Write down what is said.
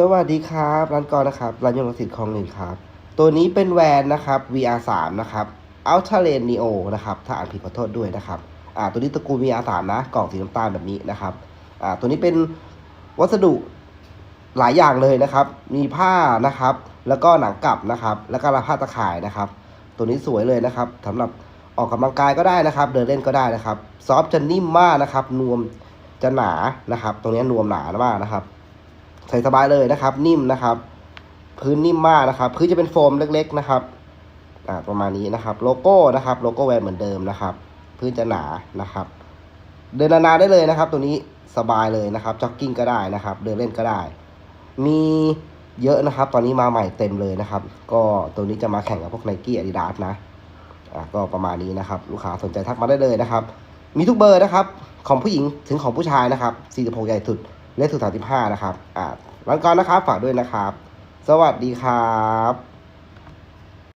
สวัสดีครับร้านกอนะครับร้านยนต์รถสิทธิ์คลองหนึ่งครับ ตัวนี้เป็นแวนนะครับ VR3 นะครับ Ultra Lane Neo นะครับถ้าอ่านผิดขอโทษด้วยนะครับอ่าตัวนี้ตระกูล VR3 นะกล่องสีน้ำตาลแบบนี้นะครับอ่าตัวนี้เป็นวัสดุหลายอย่างเลยนะครับ มีผ้านะครับ แล้วก็หนังกลับนะครับ แล้วก็ผ้าตะข่ายนะครับ ตัวนี้สวยเลยนะครับสำหรับออกกำลังกายก็ได้นะครับ เดินเล่นก็ได้นะครับ ซอฟจะนิ่มมากนะครับ นวมจะหนานะครับ ตรงนี้นวมหนามากนะครับ ใส่สบายเลยนะครับ นิ่มนะครับ พื้นนิ่มมากนะครับ พื้นจะเป็นโฟมเล็ก ๆนะครับอ่าประมาณนี้นะครับ โลโก้นะครับ โลโก้แวนเหมือนเดิมนะครับ พื้นจะหนานะครับ เดินนานๆได้เลยนะครับ ตัวนี้สบายเลยนะครับจ็อกกิ้งก็ได้นะครับ เดินเล่นก็ได้ มีเยอะนะครับ ตอนนี้มาใหม่เต็มเลยนะครับ ก็ตัวนี้จะมาแข่งกับพวกไนกี้อาดิดาสนะอะก็ประมาณนี้นะครับ ลูกค้าสนใจทักมาได้เลยนะครับ มีทุกเบอร์นะครับ ของผู้หญิงถึงของผู้ชายนะครับ46ใหญ่สุด เลขสุด35นะครับอ่าร้านก่อนนะครับฝากด้วยนะครับ สวัสดีครับ